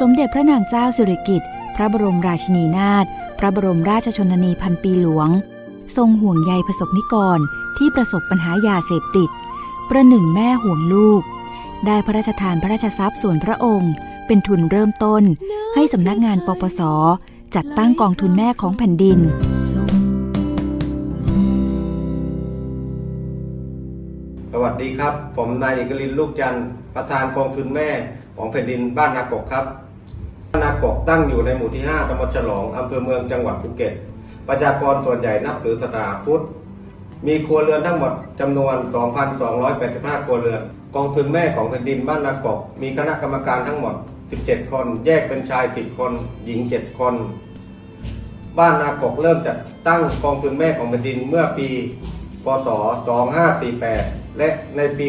สมเด็จพระนางเจ้าสิริกิติ์พระบรมราชินีนาถพระบรมราชชนนีพันปีหลวง ทรงห่วงใยประสบนิกรที่ประสบปัญหายาเสพติด ประหนึ่งแม่ห่วงลูก ได้พระราชทานพระราชทรัพย์ส่วนพระองค์ เป็นทุนเริ่มต้น ให้สำนักงานปปส จัดตั้งกองทุนแม่ของแผ่นดินสวัสดีครับ ผมนายเอกลินลูกจันทร์ประธานกองทุนแม่ของแผ่นดินบ้านนากกครับ นากกตั้งอยู่ในหมู่ที่ 5ตำบลฉลอง อำเภอเมืองจังหวัดภูเก็ต ประชากรส่วนใหญ่นับถือศาสนาพุทธ มีครัวเรือนทั้งหมดจำนวน 2,285 ครัวเรือน กองทุนแม่ของแผ่นดินบ้านนากกมีคณะกรรมการทั้งหมด 17 คน แยกเป็นชาย 10 คน หญิง 7 คน บ้านนากกเริ่มจัดตั้งกองทุนแม่ของแผ่นดินเมื่อปี พศ 2548 และในปี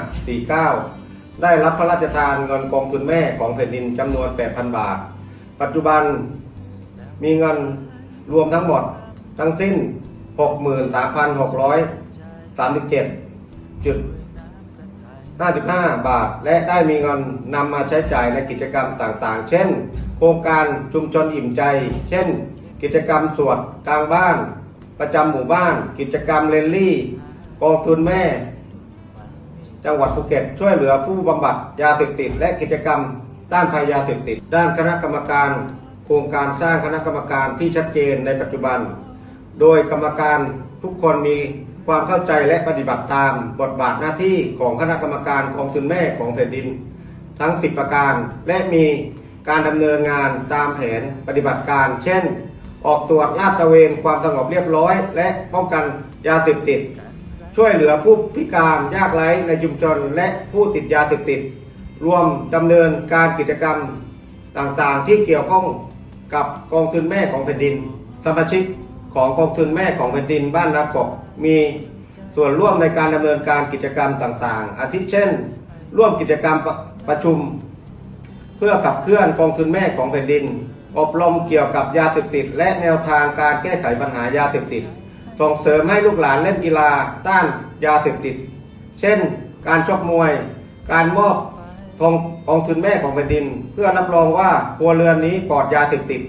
2549 ได้รับพระราชทานเงินกองทุนแม่ของแผ่นดินจำนวน 8,000 บาท ปัจจุบันมีเงินรวมทั้งหมดทั้งสิ้น 63,637.55 บาท และได้มีเงินนำมาใช้จ่ายในกิจกรรมต่างๆ เช่น โครงการชุมชนอิ่มใจ เช่น กิจกรรมสวดกลางบ้าน ประจำหมู่บ้าน กิจกรรมเรนลี่ กองทุนแม่ จังหวัดภูเก็ตช่วยเหลือผู้บำบัดยาเสพติด และกิจกรรมด้านภัยยาเสพติด ด้านคณะกรรมการ โครงการสร้างคณะกรรมการที่ชัดเจนในปัจจุบัน โดยกรรมการทุกคนมีความเข้าใจและปฏิบัติตามบทบาทหน้าที่ของคณะกรรมการกองทุนแม่ของแผ่นดิน ทั้ง 10 ประการ และมีการดำเนินงานตามแผนปฏิบัติการ เช่น ออกตรวจลาดตระเวนความสงบเรียบร้อย และป้องกันยาเสพติด ช่วยเหลือผู้พิการยากไร้ในชุมชนและผู้ติดยาเสพติด รวมดำเนินการกิจกรรมต่างๆ ที่เกี่ยวข้องกับกองทุนแม่ของแผ่นดิน สมาชิกของกองทุนแม่ของแผ่นดินบ้านนากกมีส่วนร่วมในการดำเนินการกิจกรรมต่างๆ อาทิเช่น ร่วมกิจกรรมประประชุม เพื่อขับเคลื่อนกองทุนแม่ของแผ่นดิน อบรมเกี่ยวกับยาเสพติด และแนวทางการแก้ไขปัญหายาเสพติด ส่งเสริมให้ลูกหลานเล่นกีฬาต้านยาเสพติด เช่น การชกมวย การมอบทองกองทุนแม่ของแผ่นดิน เพื่อรับรองว่าครัวเรือนนี้ปลอดยาเสพติด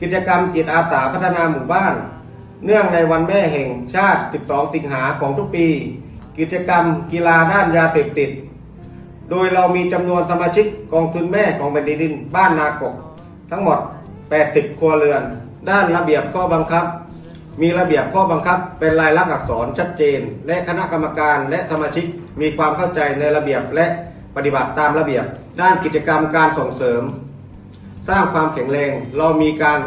กิจกรรมจิตอาสาพัฒนาหมู่บ้าน เนื่องในวันแม่แห่งชาติ 12 สิงหาของทุกปี กิจกรรมกีฬาด้านยาเสพติด โดยเรามีจำนวนสมาชิกกองทุนแม่ของแผ่นดิน บ้านนากกทั้งหมด 80 ครัวเรือน ด้านระเบียบข้อบังคับ มีระเบียบข้อบังคับเป็นลายลักษณ์อักษรชัดเจน และคณะกรรมการและสมาชิกมีความเข้าใจในระเบียบและปฏิบัติตามระเบียบ ด้านกิจกรรมการส่งเสริม สร้างความแข็งแรง เรามีการ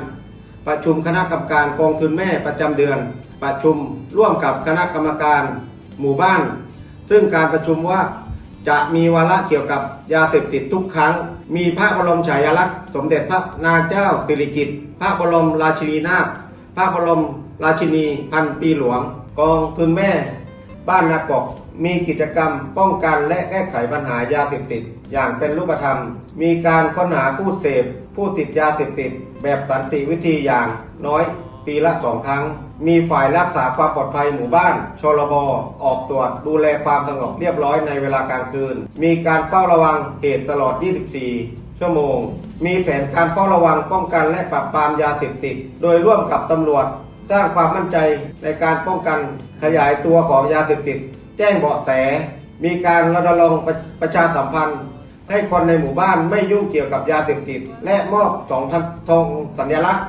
ประชุมคณะกรรมการกองทุนแม่ประจำเดือน ประชุมร่วมกับคณะกรรมการ หมู่บ้าน ซึ่งการประชุมว่าจะมีวาระเกี่ยวกับยาเสพติดทุกครั้ง มีพระบรมฉายาลักษณ์ สมเด็จพระนางเจ้าสิริกิติ์พระบรมราชินีนาถพระบรม ราชินีพันปีหลวง กองทุนแม่ บ้านนากอกมีกิจกรรมป้องกันและแก้ไขปัญหายาเสพติด อย่างเป็นรูปธรรม มีการค้นหาผู้เสพ ผู้ติดยาเสพติด แบบสันติวิธีอย่างน้อยปีละสองครั้ง มีฝ่ายรักษาความปลอดภัยหมู่บ้าน ชลบออกตรวจดูแลความสงบเรียบร้อยในเวลากลางคืน มีการเฝ้าระวังเหตุตลอด 24 ชั่วโมง มีแผนการเฝ้าระวังป้องกันและปราบปรามยาเสพติด โดยร่วมกับตำรวจ สร้างความมั่นใจในการป้องกันขยายตัวของยาเสพติด แจ้งเบาะแส มีการรณรงค์ประประชาสัมพันธ์ ให้คนในหมู่บ้านไม่ยุ่งเกี่ยวกับยาเสพติด และมอบสองทองสัญลักษณ์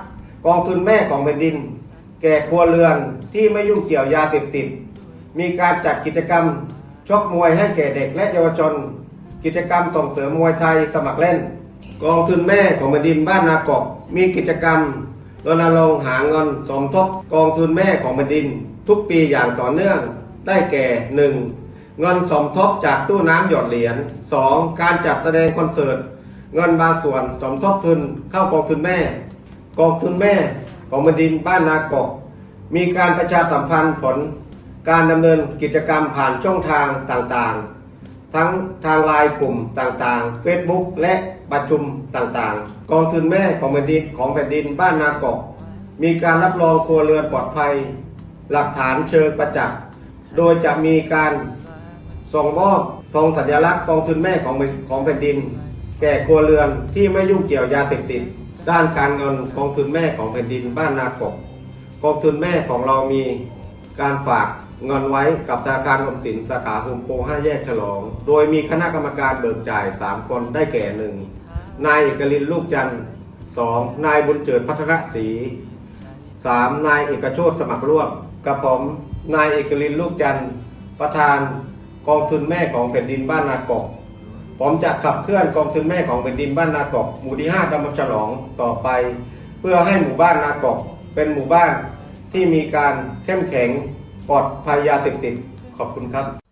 กองทุนแม่ของแผ่นดิน แก่ครัวเรือนที่ไม่ยุ่งเกี่ยวยาเสพติด มีการจัดกิจกรรมชกมวยให้แก่เด็กและเยาวชน กิจกรรมส่งเสริมมวยไทยสมัครเล่น กองทุนแม่ของแผ่นดินบ้านนากอกมีกิจกรรม รณรงค์หาเงินสมทบกองทุนแม่ของแผ่นดิน ทุกปีอย่างต่อเนื่องได้แก่ 1. เงินสมทบจากตู้น้ำหยอดเหรียญ 2. การจัดแสดงคอนเสิร์ต เงินบางส่วนสมทบทุนเข้ากองทุนแม่ กองทุนแม่ของแผ่นดินบ้านนากกมีการประชาสัมพันธ์ผล การดำเนินกิจกรรมผ่านช่องทางต่างๆ ทั้งทางไลน์กลุ่มต่างๆ Facebook และประชุมต่างๆ กองทุนแม่ของแผ่นดินของแผ่นดินบ้านนาเกอกมีการรับรองครัวเรือนปลอดภัย หลักฐานเชิงประจักษ์โดยจะมีการส่งมอบทองสัญลักษณ์กองทุนแม่ของของแผ่นดิน แก่ครัวเรือนที่ไม่ยุ่งเกี่ยวยาเสพติดด้านการเงินกองทุนแม่ของแผ่นดินบ้านนาเกกกองทุนแม่ของเรามีการฝากเงินไว้กับธนาคารออมสินสาขาโฮมโปร5แยกฉลอง โดยมีคณะกรรมการเบิกจ่าย 3 คนได้แก่หนึ่ง นายเอกลินลูกจันทร์สองนายบุญเจิดพัฒนศรีสามนายเอกโชตสมัครร่วมกับผมนายเอกลินลูกจันทร์ประธานกองทุนแม่ของแผ่นดินบ้านนากกผมจะขับเคลื่อนกองทุนแม่ของแผ่นดินบ้านนากกหมู่ที่5ตำบลฉลองต่อไป เพื่อให้หมู่บ้านนากกเป็นหมู่บ้านที่มีการเข้มแข็งปลอดภัยยาเสพติดขอบคุณครับ